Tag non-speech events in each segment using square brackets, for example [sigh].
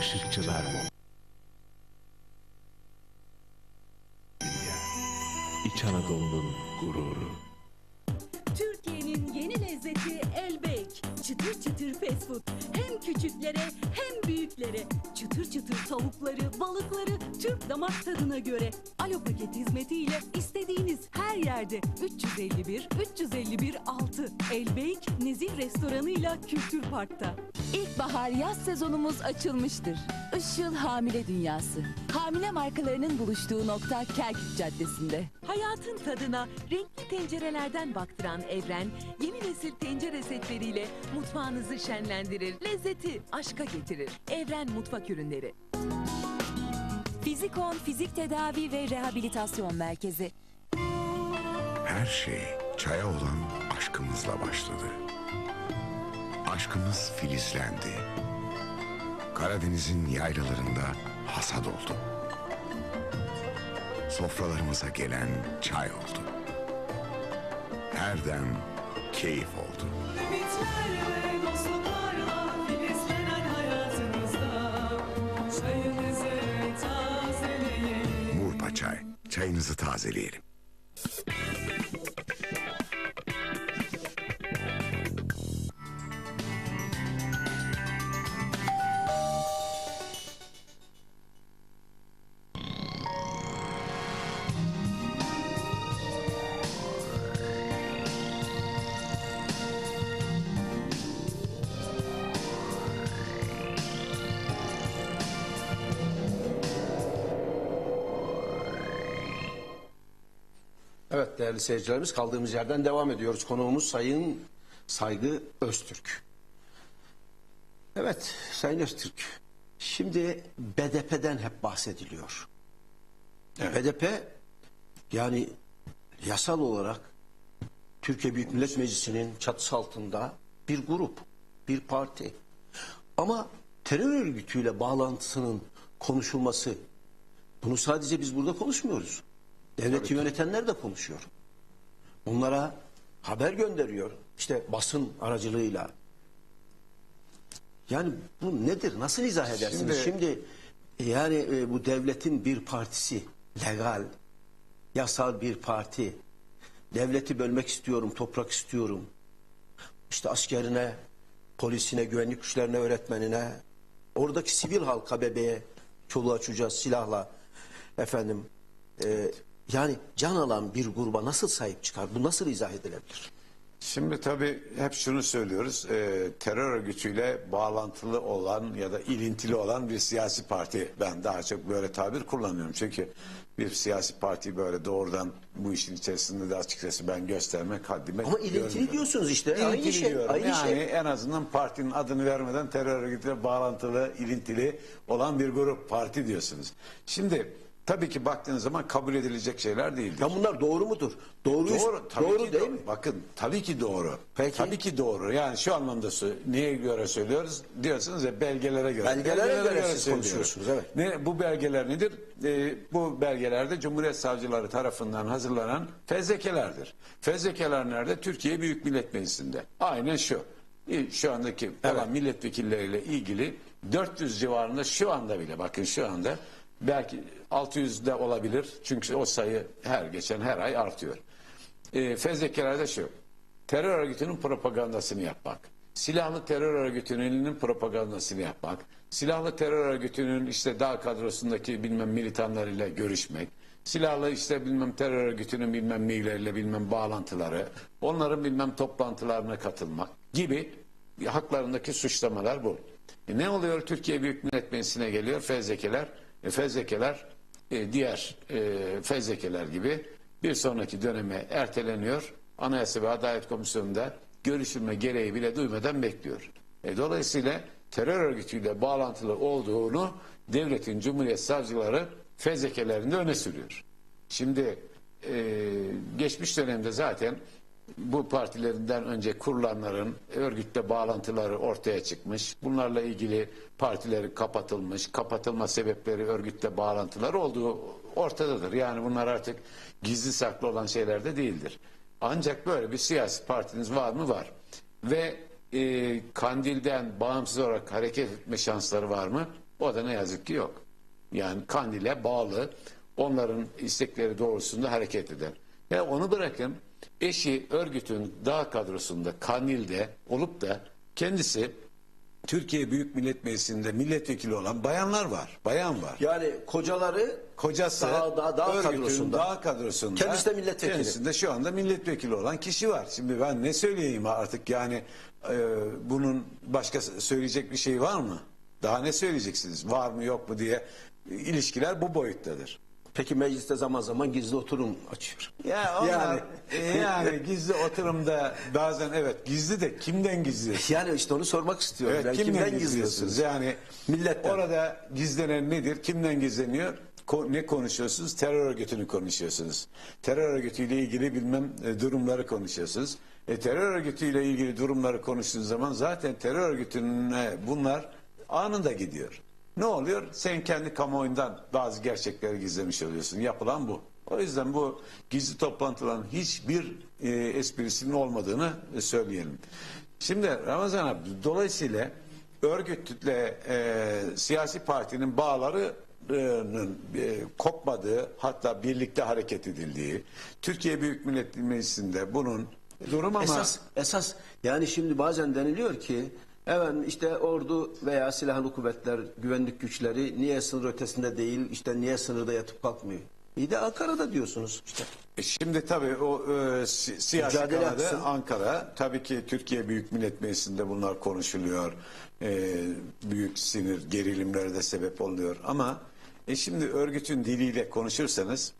Işıkçılar İç Anadolu'nun gururu. Türkiye'nin yeni lezzeti Elbek. Çıtır çıtır fast food. Hem küçüklere hem büyüklere. Çıtır çıtır tavukları, balıkları Türk damak tadına göre. Alo paket hizmetiyle istediğiniz her yerde. 351 351 6. Elbek Nezih Restoranı'yla Kültür Park'ta. İlkbahar yaz sezonumuz açılmıştır. Işıl Hamile Dünyası. Hamile markalarının buluştuğu nokta Kerkük Caddesi'nde. Hayatın tadına renkli tencerelerden baktıran Evren, yeni nesil tencere setleriyle mutfağınızı şenlendirir, lezzeti aşka getirir. Evren Mutfak Ürünleri. Fizikon Fizik Tedavi ve Rehabilitasyon Merkezi. Her şey çaya olan aşkımızla başladı. Aşkımız filizlendi. Karadeniz'in yaylalarında hasat oldu. Sofralarımıza gelen çay oldu. Her dem keyif oldu. Murpa çay. Çayınızı tazeleyelim. Evet değerli seyircilerimiz kaldığımız yerden devam ediyoruz. Konuğumuz Sayın Saygı Öztürk. Evet Sayın Öztürk. Şimdi BDP'den hep bahsediliyor. BDP yani yasal olarak Türkiye Büyük Millet Meclisi'nin çatısı altında bir grup, bir parti. Ama terör örgütüyle bağlantısının konuşulması bunu sadece biz burada konuşmuyoruz. Devleti yönetenler de konuşuyor. Onlara haber gönderiyor. İşte basın aracılığıyla. Yani bu nedir? Nasıl izah edersiniz? Şimdi, yani e, bu devletin bir partisi, legal, yasal bir parti. Devleti bölmek istiyorum, toprak istiyorum. İşte askerine, polisine, güvenlik güçlerine, öğretmenine, oradaki sivil halka, bebeğe, çoluğa çocuğa silahla efendim e, yani can alan bir gruba nasıl sahip çıkar? Bu nasıl izah edilebilir? Şimdi tabii hep şunu söylüyoruz. e, terör örgütüyle bağlantılı olan ya da ilintili olan bir siyasi parti. Ben daha çok böyle tabir kullanıyorum. Çünkü bir siyasi parti böyle doğrudan bu işin içerisinde de açıkçası ben göstermek haddime Ama ilintili görmüyorum. diyorsunuz işte. aynı İlintili şey. diyorum. Aynı yani şey. en azından partinin adını vermeden terör örgütüyle bağlantılı, ilintili olan bir grup parti diyorsunuz. Şimdi tabii ki baktığınız zaman kabul edilecek şeyler değildir. Ya bunlar doğru mudur? Doğru, Doğru, tabii doğru ki değil mi? Bakın tabii ki doğru. Peki. Tabii ki doğru. Yani şu anlamda neye göre söylüyoruz? Diyorsunuz ya belgelere göre. Belgelere göre siz söylüyoruz. konuşuyorsunuz, evet. Ne bu belgeler nedir? Ee, bu belgelerde Cumhuriyet Savcıları tarafından hazırlanan fezlekelerdir. Fezlekeler nerede? Türkiye Büyük Millet Meclisi'nde. Aynen şu. Şu andaki olan milletvekilleriyle ilgili 400 civarında şu anda bile bakın şu anda belki 600'de olabilir. Çünkü o sayı her geçen her ay artıyor. E, fezlekelerde şu. Terör örgütünün propagandasını yapmak. Silahlı terör örgütünün propagandasını yapmak. Silahlı terör örgütünün işte dağ kadrosundaki bilmem militanlarıyla görüşmek. Silahlı işte bilmem terör örgütünün bilmem neyleriyle bilmem bağlantıları. Onların bilmem toplantılarına katılmak gibi haklarındaki suçlamalar bu. E ne oluyor? Türkiye Büyük Millet Meclisi'ne geliyor fezlekeler. E fezlekeler e, diğer e, fezlekeler gibi bir sonraki döneme erteleniyor. Anayasa ve Adalet Komisyonu'nda görüşülme gereği bile duymadan bekliyor. E, dolayısıyla terör örgütüyle bağlantılı olduğunu devletin cumhuriyet savcıları fezlekelerinde öne sürüyor. Şimdi e, geçmiş dönemde zaten bu partilerinden önce kurulanların örgütle bağlantıları ortaya çıkmış. Bunlarla ilgili partileri kapatılmış. Kapatılma sebepleri örgütle bağlantıları olduğu ortadadır. Yani bunlar artık gizli saklı olan şeyler de değildir. Ancak böyle bir siyasi partiniz var mı? Var. Ve e, Kandil'den bağımsız olarak hareket etme şansları var mı? O da ne yazık ki yok. Yani Kandil'e bağlı onların istekleri doğrultusunda hareket eder. Ya onu bırakın eşi örgütün dağ kadrosunda Kandil'de olup da kendisi Türkiye Büyük Millet Meclisi'nde milletvekili olan bayanlar var. Bayan var. Yani kocaları Kocası Dağ- Dağ örgütün kadrosunda. dağ kadrosunda. Kendisi de milletvekili. Kendisi de şu anda milletvekili olan kişi var. Şimdi ben ne söyleyeyim artık yani e, bunun başka söyleyecek bir şey var mı? Daha ne söyleyeceksiniz? Var mı yok mu diye ilişkiler bu boyuttadır. Peki mecliste zaman zaman gizli oturum açıyor. Ya [laughs] onlar, Yani- yani, yani gizli oturumda bazen evet gizli de kimden gizli? [laughs] Yani işte onu sormak istiyorum. Evet, ben kimden, kimden gizliyorsunuz? gizliyorsunuz? Yani Milletten. Orada gizlenen nedir? Kimden gizleniyor? Ko- ne konuşuyorsunuz? Terör örgütünü konuşuyorsunuz. Terör örgütüyle ilgili bilmem e, durumları konuşuyorsunuz. E, terör örgütüyle ilgili durumları konuştuğunuz zaman zaten terör örgütüne bunlar anında gidiyor. Ne oluyor? Sen kendi kamuoyundan bazı gerçekleri gizlemiş oluyorsun. Yapılan bu. O yüzden bu gizli toplantıların hiçbir e, esprisinin olmadığını e, söyleyelim. Şimdi Ramazan abi dolayısıyla örgütle e, siyasi partinin bağlarının e, kopmadığı hatta birlikte hareket edildiği Türkiye Büyük Millet Meclisi'nde bunun durum ama Esas, esas yani şimdi bazen deniliyor ki evet işte ordu veya silahlı kuvvetler, güvenlik güçleri niye sınır ötesinde değil, işte niye sınırda yatıp kalkmıyor. İyi de Ankara'da diyorsunuz işte. E Şimdi tabii o e, si- siyasi Mücadele kanadı. Ankara. Tabii ki Türkiye Büyük Millet Meclisi'nde bunlar konuşuluyor. E, büyük sinir gerilimlere de sebep oluyor. Ama e, şimdi örgütün diliyle konuşursanız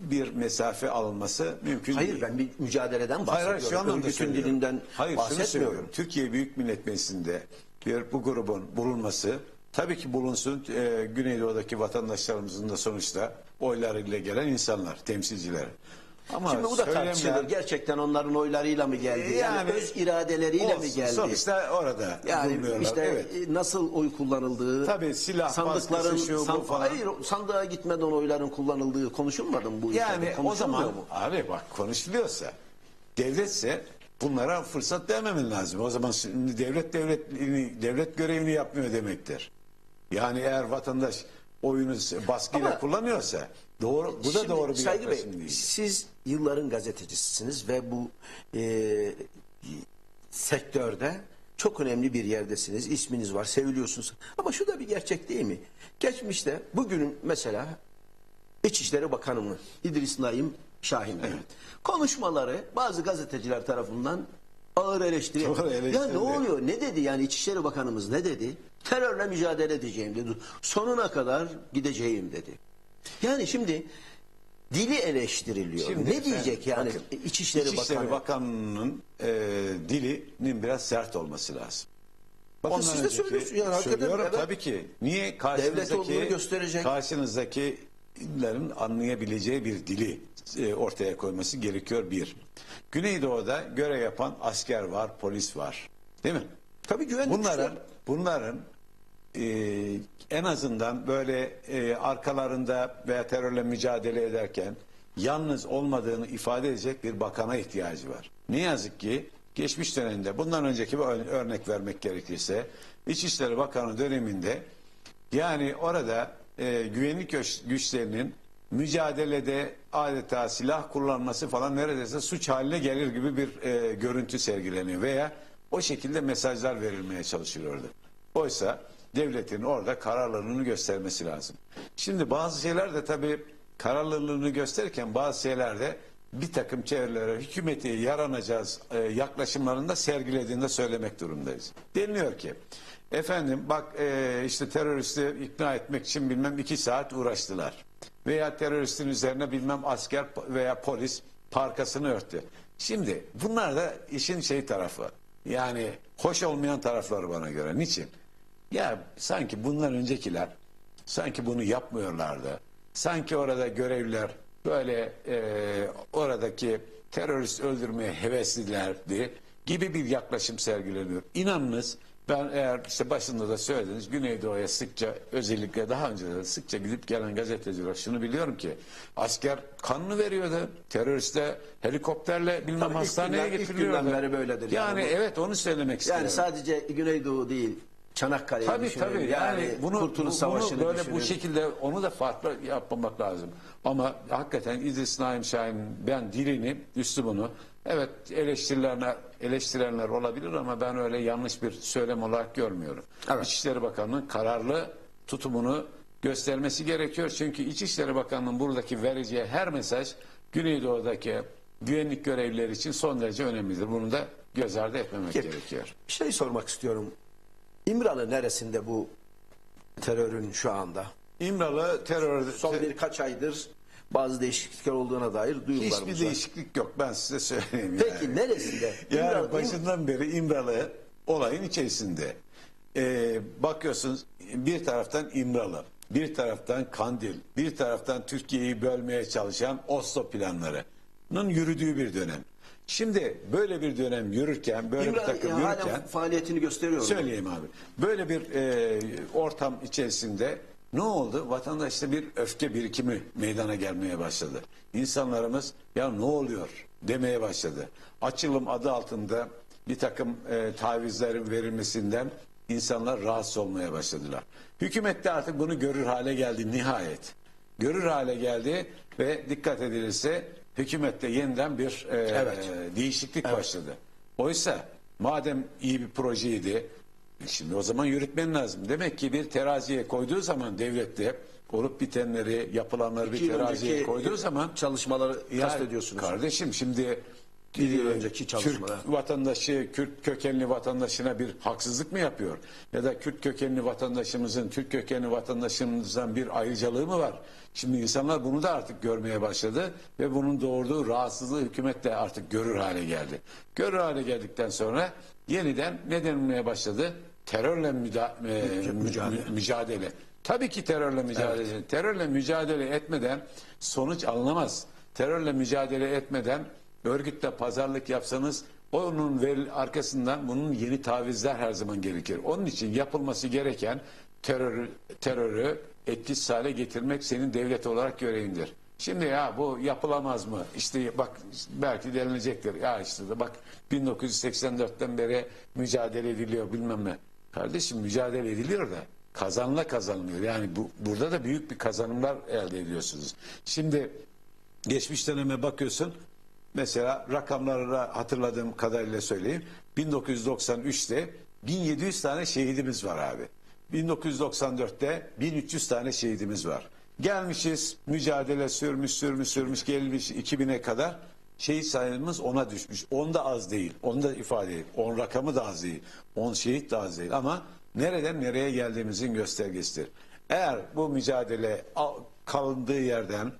bir mesafe alınması mümkün Hayır değil. ben bir mücadeleden Hayır, bahsediyorum. hayır şu anlamda Örgütün söylüyorum. dilinden Hayır, bahsetmiyorum. Türkiye Büyük Millet Meclisi'nde bir bu grubun bulunması tabii ki bulunsun. E, Güneydoğu'daki vatandaşlarımızın da sonuçta oylarıyla gelen insanlar, temsilciler. Ama Şimdi bu da söylemler- tartışılır. Gerçekten onların oylarıyla mı geldi? Yani, Yani öz iradeleriyle mi olsun, geldi? Sonuçta orada Yani bulunuyorlar. işte evet. e, nasıl oy kullanıldığı, Tabii silah sandıkların baskısı, şu, bu san- falan. hayır sandığa gitmeden oyların kullanıldığı konuşulmadı mı bu Yani ülkede? o Konuşulmuyor zaman mu? abi bak konuşuluyorsa devletse bunlara fırsat vermemen lazım. O zaman şimdi devlet devletliğini, devlet görevini yapmıyor demektir. Yani eğer vatandaş oyunu baskıyla Ama- kullanıyorsa doğru bu da doğru bir Saygı Bey, değil. siz yılların gazetecisisiniz ve bu e, sektörde çok önemli bir yerdesiniz. İsminiz var, seviliyorsunuz. Ama şu da bir gerçek değil mi? Geçmişte bugünün mesela İçişleri Bakanı İdris Naim Şahin Bey. Konuşmaları bazı gazeteciler tarafından ağır eleştiri. Ya ne oluyor? Ne dedi yani İçişleri Bakanımız ne dedi? Terörle mücadele edeceğim dedi. Sonuna kadar gideceğim dedi. Yani şimdi dili eleştiriliyor. Şimdi ne diyecek yani bakın, İçişleri, İçişleri Bakanı? Bakanı'nın e, dilinin biraz sert olması lazım. Bakın Ondan siz de söylüyorsunuz yani Söylüyorum evet. tabii ki. Niye karşınızdaki gösterecek. karşınızdakilerin anlayabileceği bir dili e, ortaya koyması gerekiyor bir. Güneydoğu'da görev yapan asker var, polis var. Değil mi? Tabii güvenlik Bunların bunların e, en azından böyle e, arkalarında veya terörle mücadele ederken yalnız olmadığını ifade edecek bir bakana ihtiyacı var. Ne yazık ki geçmiş dönemde bundan önceki bir ör- örnek vermek gerekirse İçişleri Bakanı döneminde yani orada e, güvenlik güç- güçlerinin mücadelede adeta silah kullanması falan neredeyse suç haline gelir gibi bir e, görüntü sergileniyor veya o şekilde mesajlar verilmeye çalışılıyordu. Oysa devletin orada kararlılığını göstermesi lazım. Şimdi bazı şeyler de tabii kararlılığını gösterirken bazı şeyler de bir takım çevrelere hükümeti yaranacağız e, yaklaşımlarında sergilediğinde söylemek durumundayız. Deniliyor ki efendim bak e, işte teröristi ikna etmek için bilmem iki saat uğraştılar. Veya teröristin üzerine bilmem asker veya polis parkasını örttü. Şimdi bunlar da işin şey tarafı. Yani hoş olmayan tarafları bana göre. Niçin? Ya sanki bundan öncekiler sanki bunu yapmıyorlardı. Sanki orada görevliler böyle e, oradaki terörist öldürmeye heveslilerdi gibi bir yaklaşım sergileniyor. İnanınız ben eğer işte başında da söylediniz Güneydoğu'ya sıkça özellikle daha önce de sıkça gidip gelen gazeteciler şunu biliyorum ki asker kanını veriyordu. Teröriste helikopterle bilmem Tabii ilk hastaneye ilk getiriliyordu. günden beri böyledir Yani yani bu. evet onu söylemek istiyorum. Yani sadece Güneydoğu değil Çanakkale'yi Tabii düşünün. tabii yani, bunu, Kurtuluş bu- Savaşı'nı bunu böyle bu şekilde onu da farklı yapmamak lazım. Ama hakikaten İdris Naim Şahin'in ben dilini, üslubunu evet eleştirilenler eleştirenler olabilir ama ben öyle yanlış bir söylem olarak görmüyorum. Evet. İçişleri Bakanı'nın kararlı tutumunu göstermesi gerekiyor. Çünkü İçişleri Bakanı'nın buradaki vereceği her mesaj Güneydoğu'daki güvenlik görevlileri için son derece önemlidir. Bunu da göz ardı etmemek Peki. gerekiyor. Bir şey sormak istiyorum. İmralı neresinde bu terörün şu anda? İmralı terör Son birkaç aydır bazı değişiklikler olduğuna dair duyumlarımız Hiçbir var. değişiklik yok ben size söyleyeyim. Peki yani. neresinde? Yani İmralı- başından beri İmralı olayın içerisinde. Ee, bakıyorsunuz bir taraftan İmralı, bir taraftan Kandil, bir taraftan Türkiye'yi bölmeye çalışan Oslo planlarının yürüdüğü bir dönem. Şimdi böyle bir dönem yürürken, böyle bir İmralı takım hala yürürken faaliyetini gösteriyor. Söyleyeyim abi. Böyle bir e, ortam içerisinde ne oldu? Vatandaşta bir öfke birikimi meydana gelmeye başladı. İnsanlarımız ya ne oluyor demeye başladı. Açılım adı altında bir takım e, tavizlerin verilmesinden insanlar rahatsız olmaya başladılar. Hükümet de artık bunu görür hale geldi nihayet. Görür hale geldi ve dikkat edilirse hükümette yeniden bir e, Evet. değişiklik başladı. Oysa madem iyi bir projeydi şimdi o zaman yürütmen lazım. Demek ki bir teraziye koyduğu zaman devlette olup bitenleri yapılanları bir teraziye koyduğu zaman çalışmaları kastediyorsunuz. Kardeşim şimdi Bir önceki çalışmalar. Türk vatandaşı, Kürt kökenli vatandaşına bir haksızlık mı yapıyor? Ya da Kürt kökenli vatandaşımızın, Türk kökenli vatandaşımızdan bir ayrıcalığı mı var? Şimdi insanlar bunu da artık görmeye başladı ve bunun doğurduğu rahatsızlığı hükümet de artık görür hale geldi. Görür hale geldikten sonra yeniden ne denilmeye başladı? Terörle müda- e, mücadele. mü- mücadele. Tabii ki terörle mücadele. Terörle mücadele etmeden sonuç alınamaz. Terörle mücadele etmeden örgütle pazarlık yapsanız onun veril- arkasından bunun yeni tavizler her zaman gerekir. Onun için yapılması gereken terörü, terörü etkisiz hale getirmek senin devlet olarak görevindir. Şimdi ya bu yapılamaz mı? İşte bak belki denilecektir. Ya işte de bak 1984'ten beri mücadele ediliyor bilmem ne. Kardeşim mücadele ediliyor da kazanla kazanılıyor. Yani bu, burada da büyük bir kazanımlar elde ediyorsunuz. Şimdi geçmiş döneme bakıyorsun. Mesela rakamları hatırladığım kadarıyla söyleyeyim. 1993'te 1700 tane şehidimiz var abi. 1994'te 1300 tane şehidimiz var. Gelmişiz, mücadele sürmüş, sürmüş, sürmüş, gelmiş 2000'e kadar şehit sayımız ona düşmüş. 10 da az değil. Onu da ifade edeyim. 10 rakamı da az değil. 10 şehit de az değil. Ama nereden nereye geldiğimizin göstergesidir. Eğer bu mücadele al- kalındığı yerden